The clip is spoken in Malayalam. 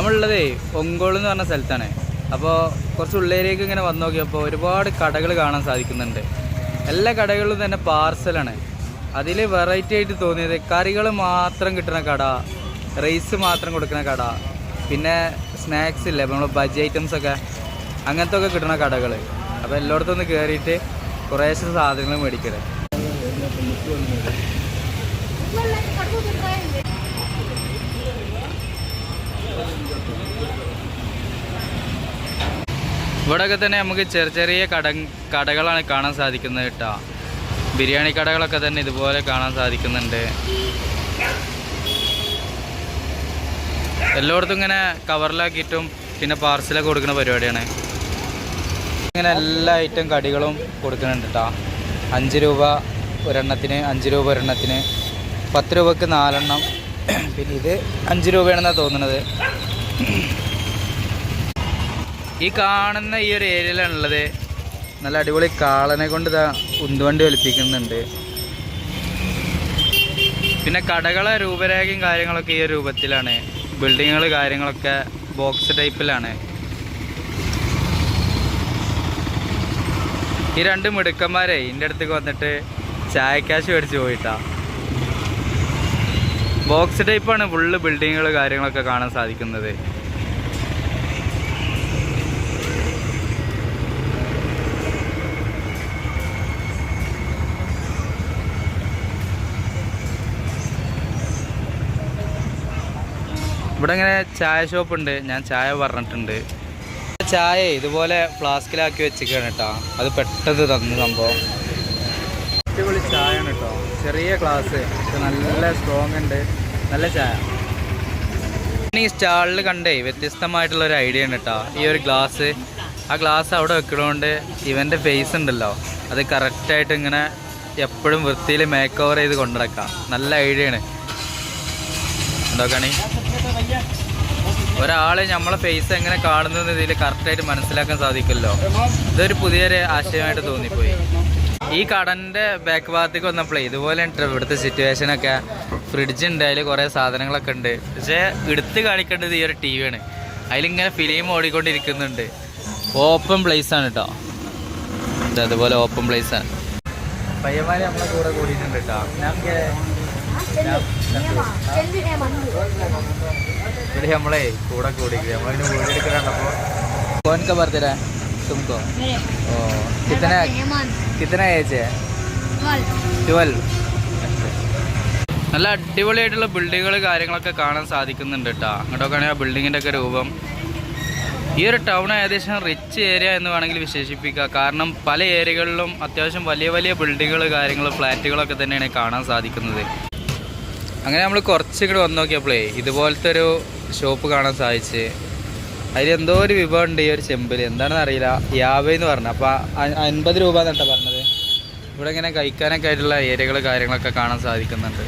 നമ്മളുള്ളതേ ഒങ്കോൾ എന്ന് പറഞ്ഞ സ്ഥലത്താണ്. അപ്പോൾ കുറച്ച് ഉള്ളേരിയേക്ക് ഇങ്ങനെ വന്നു നോക്കിയപ്പോൾ ഒരുപാട് കടകൾ കാണാൻ സാധിക്കുന്നുണ്ട്. എല്ലാ കടകളിലും തന്നെ പാർസലാണ് അതിൽ വെറൈറ്റി ആയിട്ട് തോന്നിയത് കറികൾ മാത്രം കിട്ടുന്ന കട റൈസ് മാത്രം കൊടുക്കുന്ന കട പിന്നെ സ്നാക്സ് ഇല്ലേ നമ്മൾ ബജി ഐറ്റംസ് ഒക്കെ അങ്ങനത്തെ ഒക്കെ കിട്ടുന്ന കടകൾ അപ്പോൾ എല്ലായിടത്തും ഒന്ന് കയറിയിട്ട് കുറേശ്ശെ സാധനങ്ങൾ മേടിക്കണേ ഇവിടെയൊക്കെ തന്നെ നമുക്ക് ചെറിയ ചെറിയ കട കടകളാണ് കാണാൻ സാധിക്കുന്നത് കേട്ടോ. ബിരിയാണി കടകളൊക്കെ തന്നെ ഇതുപോലെ കാണാൻ സാധിക്കുന്നുണ്ട്. എല്ലായിടത്തും ഇങ്ങനെ കവറിലാക്കിയിട്ടും പിന്നെ പാർസലൊക്കെ കൊടുക്കുന്ന പരിപാടിയാണ്. ഇങ്ങനെ എല്ലാ ഐറ്റം കടികളും കൊടുക്കുന്നുണ്ട് കേട്ടോ. അഞ്ച് രൂപ ഒരെണ്ണത്തിന് അഞ്ച് രൂപ ഒരെണ്ണത്തിന് പത്ത് രൂപക്ക് നാലെണ്ണം. പിന്നെ ഇത് അഞ്ച് രൂപയാണെന്നാണ് തോന്നുന്നത് ഈ കാണുന്ന ഈ ഒരു ഏരിയയിലാണുള്ളത്. നല്ല അടിപൊളി കാളനെ കൊണ്ട് ഇതാ ഉന്തുവണ്ടി വലിപ്പിക്കുന്നുണ്ട്. പിന്നെ കടകളെ രൂപരേഖയും കാര്യങ്ങളൊക്കെ ഈ രൂപത്തിലാണ്. ബിൽഡിങ്ങുകൾ കാര്യങ്ങളൊക്കെ ബോക്സ് ടൈപ്പിലാണ് ഈ രണ്ട് മിടുക്കന്മാരെ എന്റെ അടുത്തേക്ക് വന്നിട്ട് ചായക്കാശ് മേടിച്ച് പോയിട്ടാ. ബോക്സ് ടൈപ്പാണ് ഫുള്ള് ബിൽഡിങ്ങുകൾ കാര്യങ്ങളൊക്കെ കാണാൻ സാധിക്കുന്നത്. ഇവിടെ ഇങ്ങനെ ചായ ഷോപ്പ് ഉണ്ട് ഞാൻ ചായ പറഞ്ഞിട്ടുണ്ട്. ചായ ഇതുപോലെ ഫ്ലാസ്കിലാക്കി വെച്ചിരിക്കുകയാണ് കേട്ടോ. അത് പെട്ടെന്ന് തന്നു സംഭവം. അടിപൊളി ചായ ആണ് കേട്ടോ. ചെറിയ ഗ്ലാസ്. നല്ല സ്ട്രോങ് ഉണ്ട്. നല്ല ചായ. ഈ സ്റ്റാളിൽ കണ്ടേ വ്യത്യസ്തമായിട്ടുള്ള ഒരു ഐഡിയ ആണ് കേട്ടോ. ഈ ഒരു ഗ്ലാസ്. ആ ഗ്ലാസ് അവിടെ വെക്കണോണ്ട് ഇവന്റെ ഫേസ് ഉണ്ടല്ലോ. അത് കറക്റ്റായിട്ട് ഇങ്ങനെ എപ്പോഴും വൃത്തിയിൽ മേക്ക് ഓവർ ചെയ്ത് കൊണ്ടുനടക്കാം. നല്ല ഐഡിയ ആണ്. എന്തൊക്കെയാണ് ഒരാളെ നമ്മളെ ഫേസ് എങ്ങനെ കാണുന്നു ഇതിൽ കറക്റ്റായിട്ട് മനസ്സിലാക്കാൻ സാധിക്കുമല്ലോ. ഇതൊരു പുതിയൊരു ആശയമായിട്ട് തോന്നിപ്പോയി. ഈ കടന്റെ ബാക്ക് ഭാഗത്തേക്ക് വന്നപ്പോഴേ ഇതുപോലെ ഉണ്ട് ഇവിടുത്തെ സിറ്റുവേഷനൊക്കെ ഫ്രിഡ്ജ് ഉണ്ട് അതിൽ കുറേ സാധനങ്ങളൊക്കെ ഉണ്ട്. പക്ഷേ എടുത്ത് കാണിക്കേണ്ടത് ഈ ഒരു ടി വി ആണ്. അതിലിങ്ങനെ ഫിലിം ഓടിക്കൊണ്ടിരിക്കുന്നുണ്ട്. ഓപ്പൺ പ്ലേസ് ആണ് കേട്ടോ അതുപോലെ ഓപ്പൺ പ്ലേസ് ആണ്. പയ്യന്മാരെ നമ്മളെ കൂടെ കൂടിയിട്ടുണ്ട് കേട്ടോ ഞങ്ങൾക്ക് ഇവിടെ നമ്മളെ കൂടെ കൂടി നമ്മളിങ്ങനെ വീഡിയോ എടുക്കാൻ കണ്ടപ്പോ कौन का बर्थडे है तुमको ओ कितना कितना ഏജ് है ട്വൽവ് നല്ല അടിപൊളിയായിട്ടുള്ള ബിൽഡിങ്ങുകൾ കാര്യങ്ങളൊക്കെ കാണാൻ സാധിക്കുന്നുണ്ട് കേട്ടോ അങ്ങോട്ടൊക്കെയാണെങ്കിൽ ആ ബിൽഡിങ്ങിൻ്റെ ഒക്കെ രൂപം ഈ ഒരു ടൗൺ ഏകദേശം റിച്ച് ഏരിയ എന്ന് വേണമെങ്കിൽ വിശേഷിപ്പിക്കുക കാരണം പല ഏരിയകളിലും അത്യാവശ്യം വലിയ വലിയ ബിൽഡിങ്ങുകൾ കാര്യങ്ങൾ ഫ്ലാറ്റുകളൊക്കെ തന്നെയാണ് കാണാൻ സാധിക്കുന്നത് അങ്ങനെ നമ്മൾ കുറച്ച് ഇങ്ങോട്ട് വന്ന് നോക്കിയപ്പോഴേ ഇതുപോലത്തെ ഒരു ഷോപ്പ് കാണാൻ സാധിച്ച്. അതിലെന്തോ ഒരു വിഭവം ഉണ്ട് ഈ ഒരു ചെമ്പിൽ എന്താണെന്ന് അറിയില്ല. യാവേ എന്ന് പറഞ്ഞു. അപ്പോൾ അൻപത് രൂപ എന്നിട്ടാണ് പറഞ്ഞത്. ഇവിടെ ഇങ്ങനെ കഴിക്കാനൊക്കെ ആയിട്ടുള്ള ഏരിയകൾ കാര്യങ്ങളൊക്കെ കാണാൻ സാധിക്കുന്നുണ്ട്.